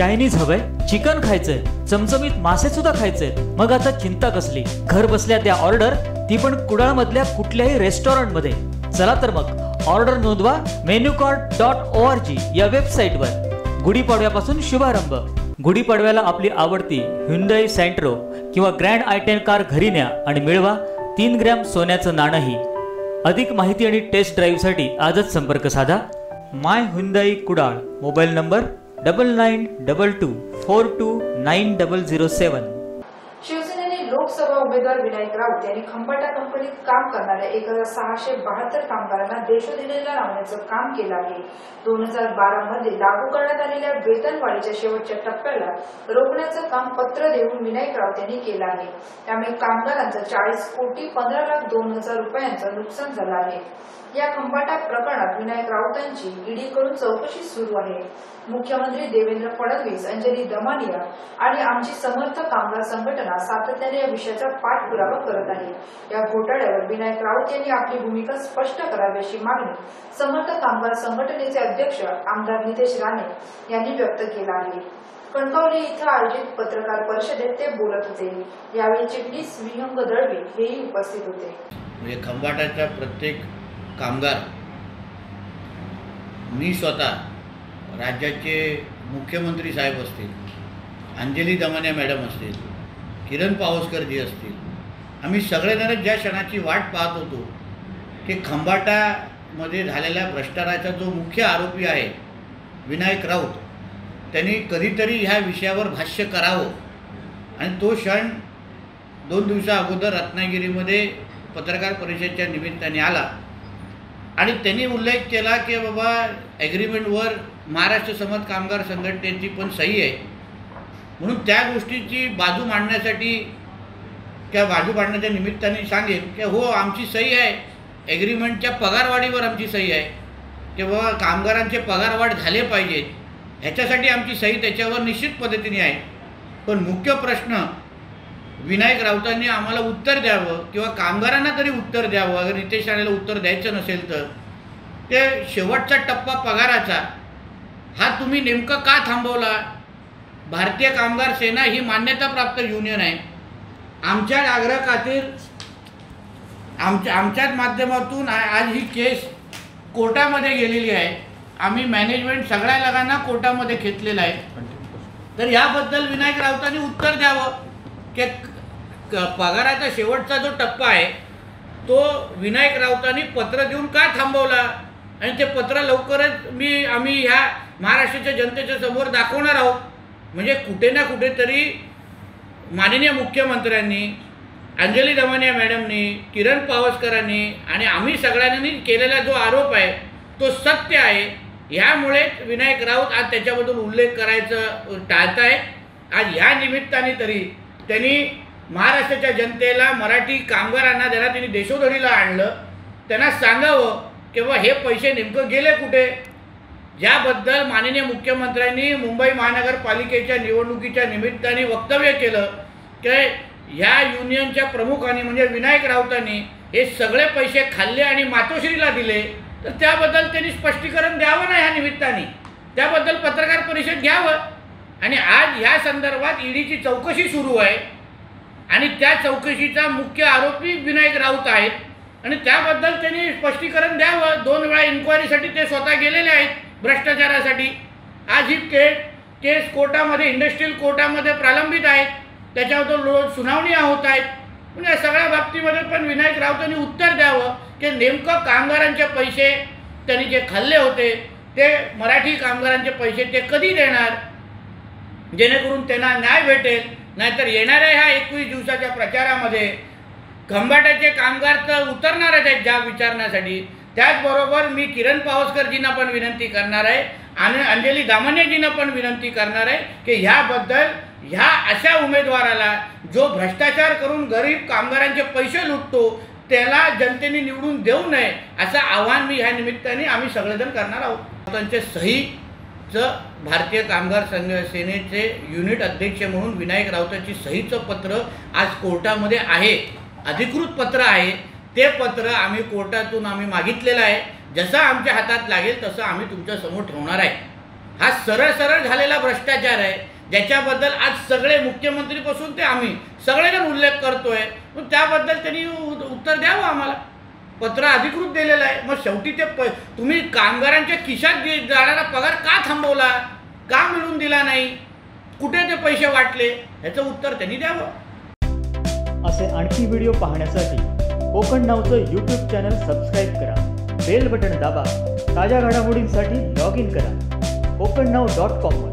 Chinese हवंय chicken खायचंय चमचमीत मासे सुद्धा खायचे मग आता चिंता कसली? घर बसल्या त्या ऑर्डर ती पण कुडाळ मधल्या कुठल्याही रेस्टॉरंटमध्ये चला तर मग ऑर्डर नोंदवा menu card dot O R G या वेबसाईटवर. गुढीपाडव्यापासून शुभारंभ. गुढीपाडव्याला आपली आवडती ह्युंदाई सँट्रो किंवा ग्रँड आय टेन कार घरी न्या आणि मिळवा तीन ग्रॅम सोन्याचं नाणंही. अधिक माहिती आणि टेस्ट ड्राईव्हसाठी आजच संपर्क साधा. My Hyundai Kudal mobile number Double nine, double two, four two nine double zero seven. Lok Sabha उमेदवार विनायक राऊत यांनी खंबाटा कंपनीत काम करणाऱ्या एक हजार सहाशे बहात्तर कामगारांना देशोदिनेला लावण्याचं काम केलं आहे. दोन हजार बारा मध्ये लागू करण्यात आलेल्या वेतनवाढीच्या शेवटच्या टप्प्याला रोखण्याचं काम पत्र देऊन विनायक राऊत यांनी केलं आहे. त्यामुळे कामगारांचं चाळीस कोटी पंधरा लाख दोन हजार रुपयांचं नुकसान झालं आहे. या खंबाटा प्रकरणात विनायक राऊतांची ईडीकडून चौकशी सुरू आहे. मुख्यमंत्री देवेंद्र फडणवीस अंजली दमानिया आणि आमची समर्थ कामगार संघटना सातत्याने विषयाचा पाठपुरावा करत आहे. या घोटाळ्यावर विनायक राऊत यांनी आपली भूमिका स्पष्ट करावी अशी मागणी समर्थ कामगार संघटनेचे अध्यक्ष आमदार नितेश राणे यांनी व्यक्त केला आहे. कणकवली इथं आयोजित पत्रकार परिषदेत ते बोलत होते. यावेळी चिटणीस विहंग दळवी हेही उपस्थित होते. म्हणजे खंबाटाचा प्रत्येक कामगार मी स्वतः राज्याचे मुख्यमंत्री साहेब असतील अंजली दमान्या मॅडम असतील किरण पावसकरजी असतील. आम्ही सगळेजण ज्या क्षणाची वाट पाहत होतो की खंबाटामध्ये झालेल्या भ्रष्टाचाराचा जो मुख्य आरोपी आहे विनायक राऊत त्यांनी कधीतरी ह्या विषयावर भाष्य करावं. आणि तो क्षण दोन दिवसा अगोदर रत्नागिरीमध्ये पत्रकार परिषदेच्या निमित्ताने आला. आणि त्यांनी उल्लेख केला की बाबा ॲग्रीमेंटवर महाराष्ट्र समत कामगार संघटनेची पण सही आहे. म्हणून त्या गोष्टीची बाजू मांडण्यासाठी त्या बाजू मांडण्याच्या निमित्ताने सांगेल की हो आमची सही आहे. ॲग्रीमेंटच्या पगारवाढीवर आमची सही आहे. की बाबा कामगारांचे पगारवाढ झाले पाहिजेत ह्याच्यासाठी आमची सही त्याच्यावर निश्चित पद्धतीने आहे. पण मुख्य प्रश्न विनायक राऊतांनी आम्हाला उत्तर द्यावं किंवा कामगारांना तरी उत्तर द्यावं अगर नितेश राणेला उत्तर द्यायचं नसेल तर. ते शेवटचा टप्पा पगाराचा. हा तुम्ही नेमकं का थांबवला? भारतीय कामगार सेना ही मान्यताप्राप्त युनियन आहे. आमच्या आग्रह आमच्या आमच्याच माध्यमातून आज ही केस कोर्टामध्ये गेलेली आहे. आम्ही मॅनेजमेंट सगळ्या लगांना कोर्टामध्ये घेतलेलं आहे. तर याबद्दल विनायक राऊतांनी उत्तर द्यावं. की पगाराचा शेवटचा जो टप्पा आहे तो विनायक राऊतांनी पत्र देऊन का थांबवला? आणि ते पत्र लवकरच मी आम्ही ह्या महाराष्ट्राच्या जनतेच्या समोर दाखवणार आहोत. म्हणजे कुठे ना कुठेतरी माननीय मुख्यमंत्र्यांनी अंजली दमानिया मॅडमनी किरण पावसकरांनी आणि आम्ही सगळ्यांनी केलेला जो आरोप आहे तो सत्य आहे. ह्यामुळे विनायक राऊत आज त्याच्याबद्दल उल्लेख करायचं टाळत आहे आज ह्या निमित्ताने तरी त्यांनी महाराष्ट्राच्या जनतेला मराठी कामगारांना ज्यांना त्यांनी देशोधडीला आणलं त्यांना सांगावं की बा हे पैसे नेमकं गेले कुठे? ज्याबद्दल माननीय मुख्यमंत्र्यांनी मुंबई महानगरपालिकेच्या निवडणुकीच्या निमित्ताने वक्तव्य केलं की ह्या युनियनच्या प्रमुखांनी म्हणजे विनायक राऊतांनी हे सगळे पैसे खाल्ले आणि मातोश्रीला दिले तर त्याबद्दल त्यांनी स्पष्टीकरण द्यावं ना ह्या निमित्ताने? त्याबद्दल पत्रकार परिषद घ्यावं? आणि आज ह्या संदर्भात ईडीची चौकशी सुरू आहे आणि त्या चौकशीचा मुख्य आरोपी विनायक राऊत आहेत आणि त्याबद्दल त्यांनी स्पष्टीकरण द्यावं. दोन वेळा इन्क्वायरीसाठी ते स्वतः गेलेले आहेत. भ्रष्टाचारासाठी. आज ही के केस कोर्टामध्ये इंडस्ट्रीयल कोर्टामध्ये प्रलंबित आहेत. त्याच्याबद्दल लो सुनावणी होत आहेत. म्हणजे या सगळ्या बाबतीमध्ये पण विनायक राऊतांनी उत्तर द्यावं की नेमकं कामगारांचे पैसे त्यांनी जे खाल्ले होते ते मराठी कामगारांचे पैसे ते कधी देणार? जेणेकरून त्यांना न्याय भेटेल नाहीतर येणाऱ्या ह्या एकवीस दिवसाच्या प्रचारामध्ये खंबाट्याचे कामगार तर उतरणारच आहेत जाब विचारण्यासाठी. त्याचबरोबर मी किरण पावसकरजींना पण विनंती करणार आहे आणि अंजली दामान्यजींना पण विनंती करणार आहे की ह्याबद्दल ह्या अशा उमेदवाराला जो भ्रष्टाचार करून गरीब कामगारांचे पैसे लुटतो त्याला जनतेने निवडून देऊ नये असं आव्हान मी ह्या निमित्ताने आम्ही सगळेजण करणार आहोत. त्यांचे सहीचं भारतीय कामगार संघ सेनेचे युनिट अध्यक्ष म्हणून विनायक राऊतांची सहीचं पत्र आज कोर्टामध्ये आहे. अधिकृत पत्र आहे. ते पत्र आम्ही कोर्टातून आम्ही मागितलेलं आहे. जसं आमच्या हातात लागेल तसं आम्ही तुमच्यासमोर ठेवणार आहे. हा सरळ सरळ झालेला भ्रष्टाचार आहे. ज्याच्याबद्दल आज सगळे मुख्यमंत्रीपासून ते आम्ही सगळेजण उल्लेख करतोय. मग त्याबद्दल त्यांनी उत्तर द्यावं आम्हाला. पत्र अधिकृत दिलेलं आहे. मग शेवटी ते प तुम्ही कामगारांच्या खिशात जाणारा पगार का थांबवला? का मिळून दिला नाही? कुठे ते पैसे वाटले? ह्याचं उत्तर त्यांनी द्यावं. असे आणखी व्हिडिओ पाहण्यासाठी कोकण नावचं यूट्यूब चॅनल सबस्क्राईब करा. बेल बटन दाबा. ताज्या घडामोडींसाठी लॉग इन करा. कोकण नाव डॉट कॉमवर